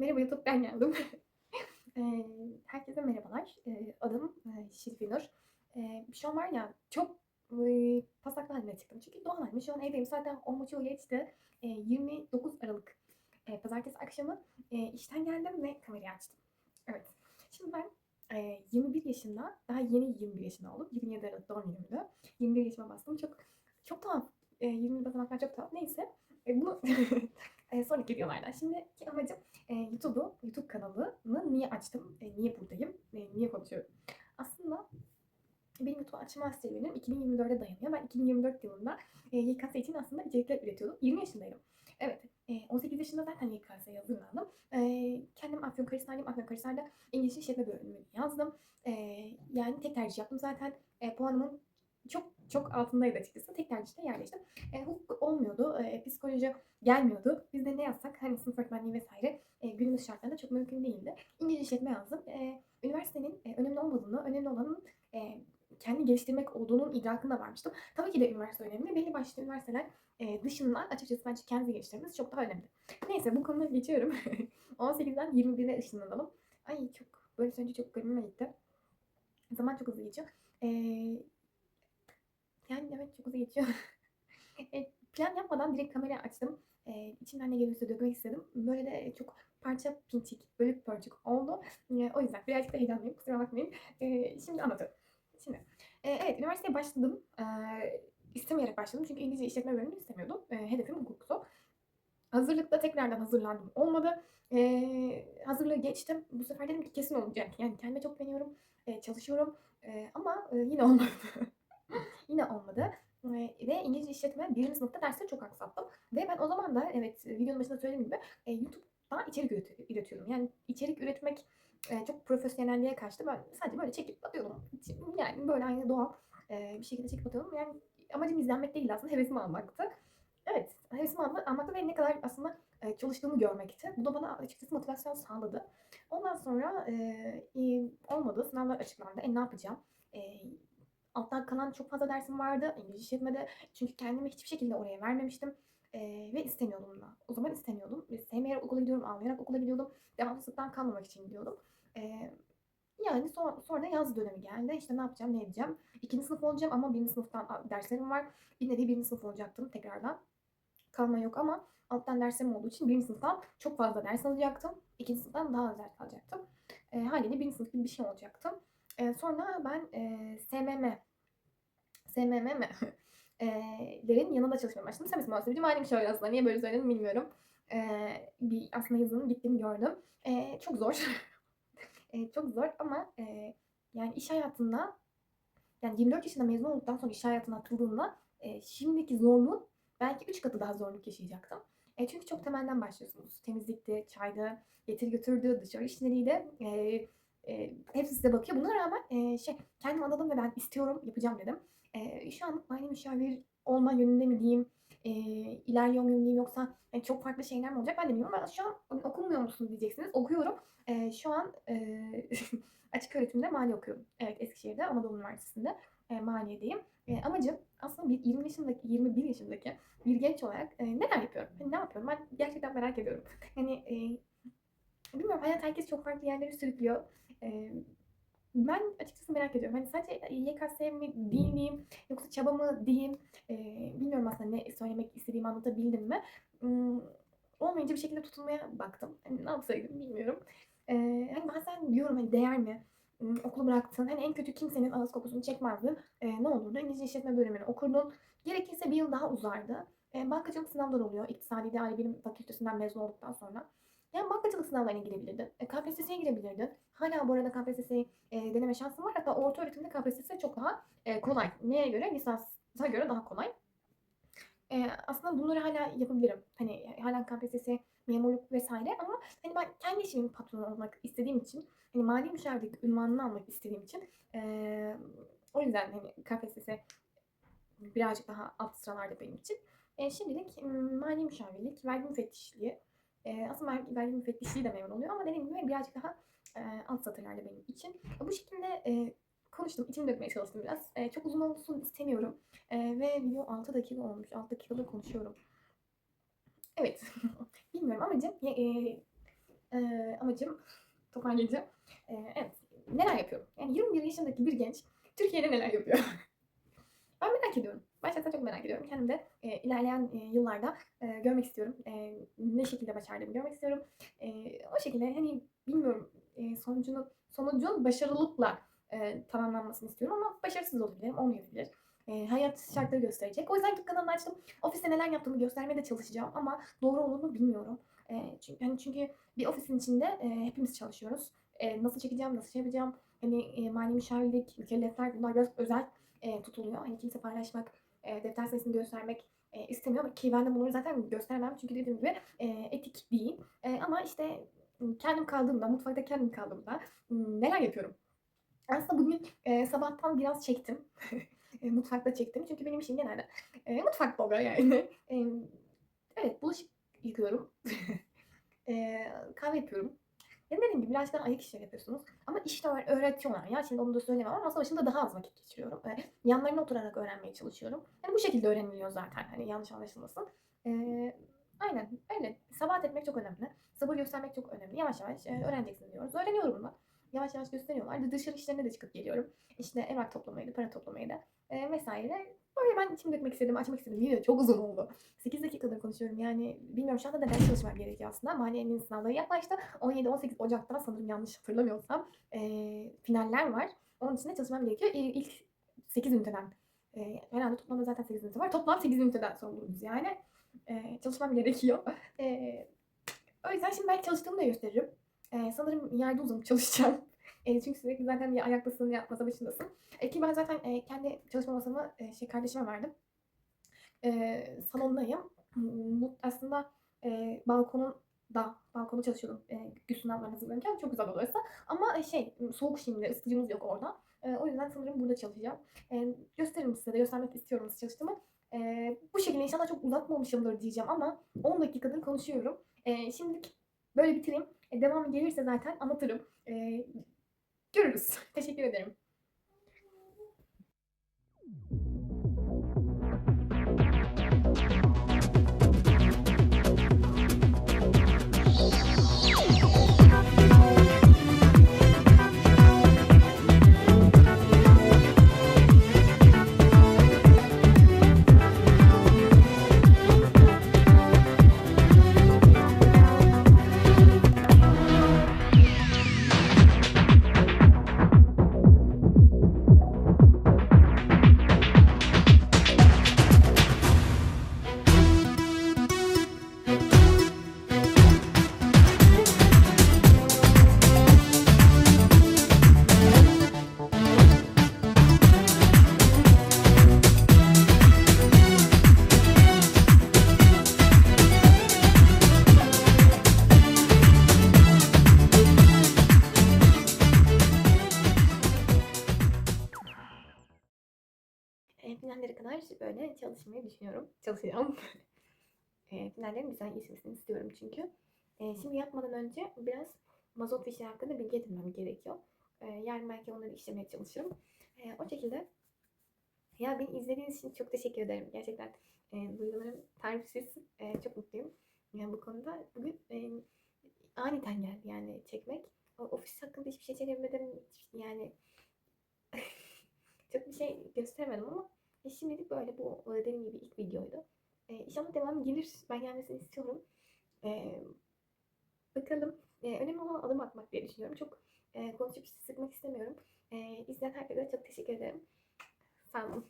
Merhaba YouTube, ben geldim. Herkese merhabalar. Adım, eee, Şerifinur. Eee, şu an var ya çok, pasaklı hâline çıktım. Çünkü doğal hâlim. Şu an evdeyim. Zaten 10.30'u geçti. Eee, 29 Aralık, pazartesi akşamı, işten geldim ve kamerayı açtım. Evet. Şimdi ben, eee, 21 yaşında, daha yeni 21 yaşında oldum. 27 Aralık doğum günümdü. 21 yaşıma bastım. Çok çok tuhaf. Eee, 20 basamaklar çok tuhaf. Neyse. Eee, bunu eee, sonraki videolarda. Şimdiki amacım Eee, YouTube'u, YouTube kanalını niye açtım, eee, niye buradayım, eee, niye konuşuyorum? Aslında benim YouTube açma serüvenim 2024'e dayanıyor. Ben 2024 yılında eee, YKS için aslında içerikler üretiyordum. 20 yaşındaydım. Evet, eee, 18 yaşında zaten YKS'ye hazırlandım. Eee, kendim Afyonkarahisarlıyım. Afyonkarahisar'da İngiliz İşletme bölümünü yazdım. Eee, yani tek tercih yaptım. Zaten eee, puanımın çok çok altındaydı açıkçası. Tek tercihte yerleştim. Eee, hukuk olmuyordu. Eee, psikoloji gelmiyordu. Biz de ne yazsak hani sınıf öğretmenliği vesaire eee, günümüz şartlarında çok mümkün değildi. İngiliz işletme yazdım. Eee, üniversitenin eee, önemli olmadığını, önemli olanın eee, kendi geliştirmek olduğunun idrakına varmıştım. Tabii ki de üniversite önemli. Belli başlı üniversiteler eee, dışında açıkçası bence kendinizi geliştirmeniz çok daha önemli. Neyse bu konuları geçiyorum. 18'den 21'e ışınlanalım. Ay çok böyle söyleyince çok garibime gitti. Zaman çok hızlı geçiyor. Eee, yani evet çok hızlı geçiyor. Eee, plan yapmadan direkt kamerayı açtım. Eee, içimden ne geliyorsa dökmek istedim. Böyle de çok parça pinçik, bölük pörçük oldu. Eee, o yüzden birazcık da heyecanlıyım. Kusura bakmayın. Eee, şimdi anlatıyorum. Şimdi, eee, evet üniversiteye başladım. Eee, istemeyerek başladım. Çünkü İngilizce işletme bölümünü istemiyordum. Eee, hedefim hukuktu. Hazırlıkta tekrardan hazırlandım. Olmadı. Eee, hazırlığı geçtim. Bu sefer dedim ki kesin olacak. Yani kendime çok güveniyorum. Eee, çalışıyorum. Eee, ama eee, yine olmadı. yine olmadı. Eee, ve İngilizce işletme 1. sınıfta dersleri çok aksattım. Ve ben o zaman da evet videonun başında söylediğim gibi eee, YouTube'da içerik üreti- üretiyordum. Yani içerik üretmek eee, çok profesyonelliğe kaçtı. Ben sadece böyle çekip atıyordum. Yani böyle aynı doğal eee, bir şekilde çekip atıyordum. Yani amacım izlenmek değil aslında hevesimi almaktı. Evet, hevesimi alma- almakta ve ne kadar aslında eee, çalıştığımı görmekti. Bu da bana açıkçası motivasyon sağladı. Ondan sonra iyi olmadı. Sınavlar açıklandı. E ne yapacağım? Eee, alttan kalan çok fazla dersim vardı İngilizce işletmede. Çünkü kendimi hiçbir şekilde oraya vermemiştim. Eee, ve istemiyordum da. O zaman istemiyordum. Sevmeyerek okula gidiyorum, ağlayarak okula gidiyordum. Devamsızlıktan kalmamak için gidiyordum. Eee, yani son, sonra yaz dönemi geldi. İşte ne yapacağım, ne edeceğim. İkinci sınıf olacağım ama birinci sınıftan derslerim var. Bir nevi birinci sınıf olacaktım tekrardan. Kalma yok ama alttan derslerim olduğu için birinci sınıftan çok fazla ders alacaktım. İkinci sınıftan daha az ders alacaktım. Eee haliyle birinci sınıf gibi bir şey olacaktım. Eee, sonra ben eee SMM SMM mi? Eee, lerin yanında çalışmaya başladım. Servis muhasebeci malim şöyle aslında. Niye böyle söyledim bilmiyorum. Eee, bir aslında yazının gittiğini gördüm. Eee, çok zor. Eee, çok zor ama eee, yani iş hayatında yani 24 yaşında mezun olduktan sonra iş hayatına atıldığımda eee, şimdiki zorluğun belki 3 katı daha zorluk yaşayacaktım. E, çünkü çok temelden başlıyorsunuz. Temizlikti, çaydı, getir götürdü, dışarı işleriydi. Eee, eee, hepsi size bakıyor. Buna rağmen eee, şey kendim adadım ve ben istiyorum, yapacağım dedim. Eee, şu anlık mali müşavir olma yönünde mi diyeyim, eee, ilerliyor muyum diyeyim yoksa hani çok farklı şeyler mi olacak ben de bilmiyorum. Ben şu an okumuyor musun diyeceksiniz. Okuyorum. Eee, şu an eee, açık öğretimde mali okuyorum. Evet Eskişehir'de Anadolu Üniversitesi'nde eee, maliyedeyim. Eee, amacım aslında bir 20 yaşındaki, 21 yaşındaki bir genç olarak eee, neler yapıyorum? Hani ne yapıyorum? Ben gerçekten merak ediyorum. Hani eee, bilmiyorum hayat herkes çok farklı yerlere sürüklüyor. Eee, ben açıkçası merak ediyorum. Hani sadece YKS mi değil miyim yoksa çaba mı diyeyim? Eee, bilmiyorum aslında ne söylemek istediğimi anlatabildim mi? Imm, olmayınca bir şekilde tutunmaya baktım. Hani ne yapsaydım bilmiyorum. Eee, hani bazen diyorum hani değer mi? Imm, okulu bıraktın. Hani en kötü kimsenin ağız kokusunu çekmezdin. Eee, ne olurdu? İngilizce işletme bölümünü okurdun. Gerekirse bir yıl daha uzardı. Eee, bankacılık sınavları oluyor. İktisadi İdari Bilim Fakültesinden mezun olduktan sonra. Yani bankacılık sınavlarına girebilirdin. E, KPSS'ye girebilirdin. Hala bu arada KPSS'yi eee, deneme şansın var. Hatta orta öğretimde KPSS çok daha eee, kolay. Neye göre? Lisansa göre daha kolay. Eee, aslında bunları hala yapabilirim. Hani hala KPSS, memurluk vesaire ama hani ben kendi işimin patronu olmak istediğim için, hani mali müşavirlik unvanını almak istediğim için eee, o yüzden hani KPSS birazcık daha alt sıralarda benim için. Eee, şimdilik ımm, mali müşavirlik, vergi müfettişliği, eee, aslında vergi, müfettişliği de memur oluyor ama dediğim gibi birazcık daha eee, alt satırlarda benim için. Bu şekilde eee, konuştum, içimi dökmeye çalıştım biraz. Eee, çok uzun olsun istemiyorum eee, ve video 6 dakika olmuş. 6 dakikadır konuşuyorum. Evet, bilmiyorum amacım ya, eee, Eee, amacım toparlayacağım. Eee, evet. Neler yapıyorum? Yani 21 yaşındaki bir genç Türkiye'de neler yapıyor? ben merak ediyorum. Gerçekten çok merak ediyorum. Kendim de eee, ilerleyen eee, yıllarda eee, görmek istiyorum. Eee, ne şekilde başardığımı görmek istiyorum. Eee, o şekilde hani bilmiyorum eee, sonucunu sonucun başarılıkla eee, tamamlanmasını istiyorum ama başarısız olabilirim, olmayabilir. Eee, hayat şartları gösterecek. O yüzden YouTube kanalını açtım. Ofiste neler yaptığımı göstermeye de çalışacağım ama doğru olduğunu bilmiyorum. Eee, çünkü, hani çünkü bir ofisin içinde eee, hepimiz çalışıyoruz. Eee, nasıl çekeceğim, nasıl şey yapacağım, hani eee, mali müşavirlik, mükellefler bunlar biraz özel eee, tutuluyor. Hani kimse paylaşmak, eee, defter sayısını göstermek eee, istemiyor ki ben de bunları zaten gösteremem çünkü dediğim gibi eee, etik değil. Eee, ama işte kendim kaldığımda, mutfakta kendim kaldığımda neler yapıyorum? Aslında bugün eee, sabahtan biraz çektim. Eee, mutfakta çektim çünkü benim işim genelde eee, mutfakta oluyor yani. Eee, evet, bulaşık yıkıyorum. Eee, kahve yapıyorum. Ya dediğim gibi birazcık daha ayak işleri yapıyorsunuz. Ama işte öğ- öğretiyorlar ya. Şimdi onu da söylemem ama masa başında daha az vakit geçiriyorum. Eee, yanlarına oturarak öğrenmeye çalışıyorum. Yani bu şekilde öğreniliyor zaten. Hani yanlış anlaşılmasın. Eee, aynen öyle. Sabahat etmek çok önemli. Sabır göstermek çok önemli. Yavaş yavaş eee, öğreneceksin diyoruz. Öğreniyorum da. Yavaş yavaş gösteriyorlar. Dışarı işlerine de çıkıp geliyorum. İşte evrak toplamaydı, para toplamaydı eee, vesaire. Böyle ben içimi dökmek istedim, açmak istedim. Video çok uzun oldu. 8 dakikadır konuşuyorum. Yani bilmiyorum şu anda da ders çalışmam gerekiyor aslında. Maliyenin sınavları yaklaştı. 17-18 Ocak'ta sanırım yanlış hatırlamıyorsam eee, finaller var. Onun için de çalışmam gerekiyor. İ- İlk 8 üniteden. eee, herhalde toplamda zaten 8 ünite var. Toplam 8 üniteden sorumluyuz yani. Eee, çalışmam gerekiyor. Eee, o yüzden şimdi ben çalıştığımı da gösteririm. Eee, sanırım yerde uzanıp çalışacağım. Eee, çünkü sürekli zaten ya ayaktasın ya masa başındasın. E, ki ben zaten eee, kendi çalışma masamı eee, şey kardeşime verdim. Eee, salondayım. Bu aslında eee, balkonun da balkonda çalışıyordum eee gün sınavlarına hazırlanırken. Çok güzel orası. Ama e, şey soğuk şimdi ısıtıcımız yok orada. Eee, o yüzden sanırım burada çalışacağım. Eee, gösteririm size de göstermek istiyorum nasıl çalıştığımı. Eee, bu şekilde inşallah çok uzatmamışımdır diyeceğim ama 10 dakikadır konuşuyorum. Eee, şimdilik böyle bitireyim. E, devamı gelirse zaten anlatırım. Eee, görürüz. Teşekkür ederim. Eee, finallere kadar böyle çalışmayı düşünüyorum. Çalışacağım. Eee, finallerin güzel geçmesini istiyorum çünkü. Eee, şimdi yatmadan önce biraz mazot fişi hakkında bilgi edinmem gerekiyor. Eee, yarın belki onları işlemeye çalışırım. Eee, o şekilde. Ya beni izlediğiniz için çok teşekkür ederim. Gerçekten eee duygularım tarifsiz. Eee, çok mutluyum. Yani bu konuda bugün eee, aniden geldi yani çekmek. O, ofis hakkında hiçbir şey çekemedim. Yani çok bir şey gösteremedim ama e, şimdilik böyle bu e, dediğim gibi ilk videoydu. E, inşallah devam gelir. Ben gelmesini istiyorum. E, bakalım. E, önemli olan adım atmak diye düşünüyorum. Çok e, konuşup sıkmak istemiyorum. E, izleyen herkese çok teşekkür ederim. Sağ.